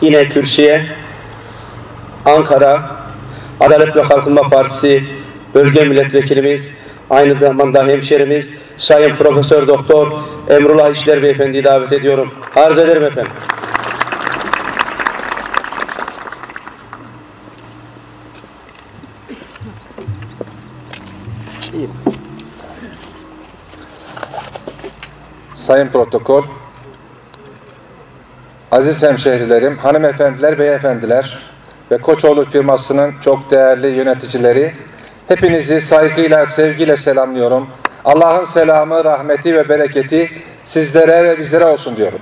yine kürsüye Ankara Adalet ve Kalkınma Partisi Bölge Milletvekilimiz, aynı zamanda hemşerimiz Sayın Profesör Doktor Emrullah İşler Beyefendi'yi davet ediyorum. Arz ederim efendim. Sayın Protokol, aziz hemşehrilerim, hanımefendiler, beyefendiler ve Koçoğlu firmasının çok değerli yöneticileri, hepinizi saygıyla, sevgiyle selamlıyorum. Allah'ın selamı, rahmeti ve bereketi sizlere ve bizlere olsun diyorum.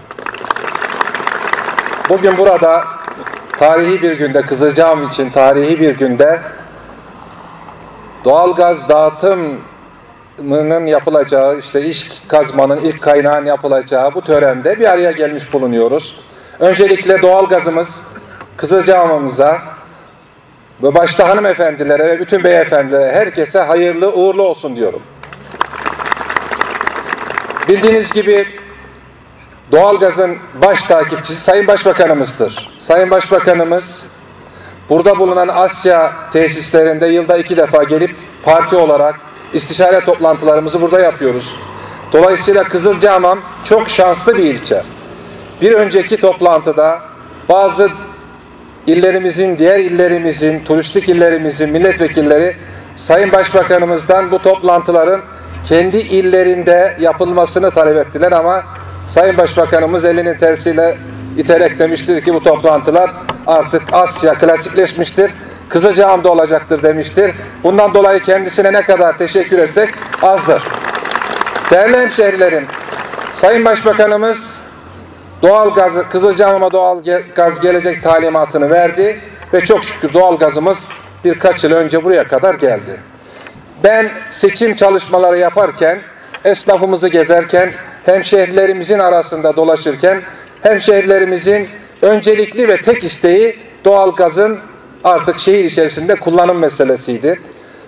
Bugün burada tarihi bir günde, Kızılcahamam için tarihi bir günde doğalgaz dağıtımının yapılacağı, işte iş kazmanın ilk kaynağın yapılacağı bu törende bir araya gelmiş bulunuyoruz. Öncelikle doğalgazımız Kızılcahamam'ımıza ve başta hanımefendilere ve bütün beyefendilere herkese hayırlı uğurlu olsun diyorum. Bildiğiniz gibi doğalgazın baş takipçisi Sayın Başbakanımızdır. Sayın Başbakanımız burada bulunan Asya tesislerinde yılda iki defa gelip parti olarak istişare toplantılarımızı burada yapıyoruz. Dolayısıyla Kızılcahamam çok şanslı bir ilçe. Bir önceki toplantıda bazı illerimizin, diğer illerimizin, turistik illerimizin milletvekilleri Sayın Başbakanımızdan bu toplantıların kendi illerinde yapılmasını talep ettiler ama Sayın Başbakanımız elinin tersiyle iterek demiştir ki bu toplantılar artık Asya klasikleşmiştir. Kızılcahamam'da olacaktır demiştir. Bundan dolayı kendisine ne kadar teşekkür etsek azdır. Değerli hemşehrilerim, Sayın Başbakanımız doğal gazı, Kızılcahamam'a doğal gaz gelecek talimatını verdi ve çok şükür doğal gazımız birkaç yıl önce buraya kadar geldi. Ben seçim çalışmaları yaparken, esnafımızı gezerken, hemşehrilerimizin arasında dolaşırken, hemşehrilerimizin öncelikli ve tek isteği doğalgazın artık şehir içerisinde kullanım meselesiydi.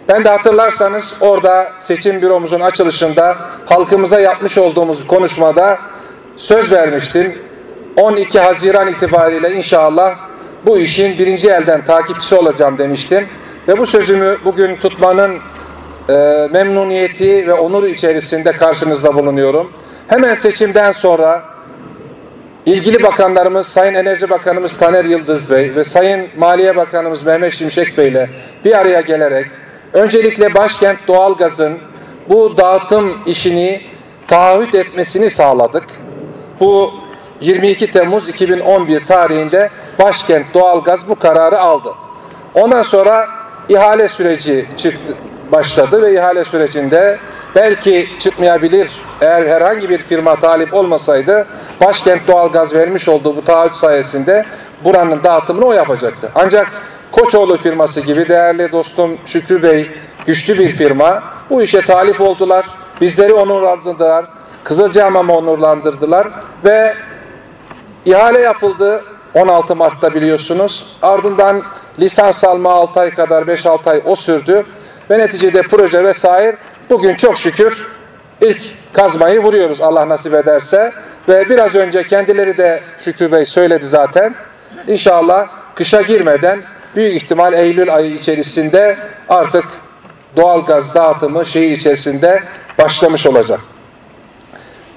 Ben de hatırlarsanız orada seçim büromuzun açılışında halkımıza yapmış olduğumuz konuşmada söz vermiştim. 12 Haziran itibariyle inşallah bu işin birinci elden takipçisi olacağım demiştim. Ve bu sözümü bugün tutmanın e, memnuniyeti ve onuru içerisinde karşınızda bulunuyorum. Hemen seçimden sonra ilgili bakanlarımız Sayın Enerji Bakanımız Taner Yıldız Bey ve Sayın Maliye Bakanımız Mehmet Şimşek Bey ile bir araya gelerek öncelikle başkent doğalgazın bu dağıtım işini taahhüt etmesini sağladık. Bu 22 Temmuz 2011 tarihinde başkent doğalgaz bu kararı aldı. Ondan sonra ihale süreci çıktı, başladı ve ihale sürecinde belki çıkmayabilir eğer herhangi bir firma talip olmasaydı başkent doğalgaz vermiş olduğu bu taahhüt sayesinde buranın dağıtımını o yapacaktı. Ancak Koçoğlu firması gibi değerli dostum Şükrü Bey güçlü bir firma bu işe talip oldular. Bizleri onurlandırdılar. Kızılcahamam'ı onurlandırdılar ve ihale yapıldı 16 Mart'ta biliyorsunuz. Ardından lisans alma 6 ay kadar 5-6 ay o sürdü. Ve neticede proje vesaire bugün çok şükür ilk kazmayı vuruyoruz Allah nasip ederse. Ve biraz önce kendileri de Şükrü Bey söyledi zaten. İnşallah kışa girmeden büyük ihtimal Eylül ayı içerisinde artık doğalgaz dağıtımı şehir içerisinde başlamış olacak.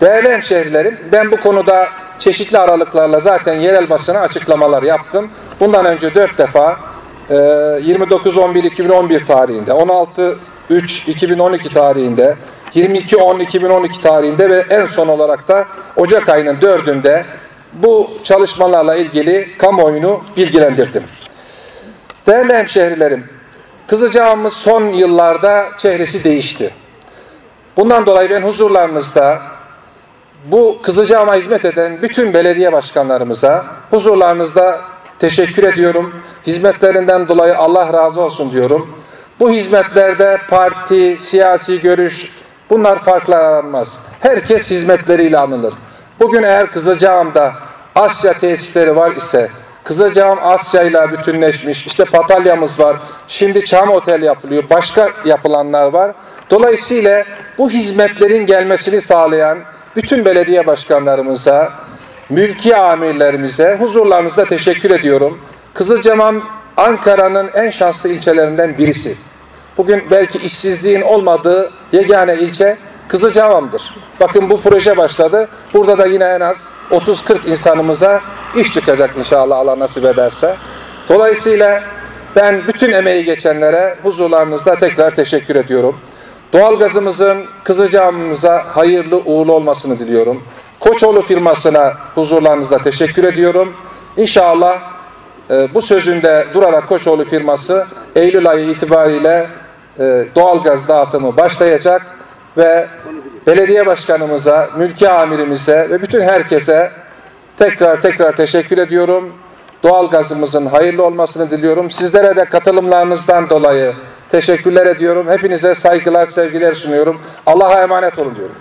Değerli hemşehrilerim ben bu konuda çeşitli aralıklarla zaten yerel basına açıklamalar yaptım. Bundan önce dört defa 29-11-2011 tarihinde, 16-3-2012 tarihinde, 22-10-2012 tarihinde ve en son olarak da Ocak ayının 4'ünde bu çalışmalarla ilgili kamuoyunu bilgilendirdim. Değerli hemşehrilerim, Kızılcahamamız son yıllarda çehresi değişti. Bundan dolayı ben huzurlarınızda bu Kızılcahamam'a hizmet eden bütün belediye başkanlarımıza huzurlarınızda teşekkür ediyorum. Hizmetlerinden dolayı Allah razı olsun diyorum. Bu hizmetlerde parti, siyasi görüş bunlar farklı. Herkes hizmetleriyle anılır. Bugün eğer Kızılcahamam'da Asya tesisleri var ise Kızılcahamam Asya ile bütünleşmiş. İşte Patalya'mız var. Şimdi Çam Otel yapılıyor. Başka yapılanlar var. Dolayısıyla bu hizmetlerin gelmesini sağlayan bütün belediye başkanlarımıza mülki amirlerimize huzurlarınızda teşekkür ediyorum. Kızılcamam Ankara'nın en şanslı ilçelerinden birisi. Bugün belki işsizliğin olmadığı yegane ilçe Kızılcahamam'dır. Bakın bu proje başladı. Burada da yine en az 30-40 insanımıza iş çıkacak inşallah Allah nasip ederse. Dolayısıyla ben bütün emeği geçenlere huzurlarınızda tekrar teşekkür ediyorum. Doğalgazımızın Kızılcahamam'ımıza hayırlı uğurlu olmasını diliyorum. Koçoğlu firmasına huzurlarınızda teşekkür ediyorum. İnşallah e, bu sözünde durarak Koçoğlu firması Eylül ayı itibariyle e, doğalgaz dağıtımı başlayacak ve belediye başkanımıza, mülki amirimize ve bütün herkese tekrar tekrar teşekkür ediyorum. Doğalgazımızın hayırlı olmasını diliyorum. Sizlere de katılımlarınızdan dolayı teşekkürler ediyorum. Hepinize saygılar, sevgiler sunuyorum. Allah'a emanet olun diyorum.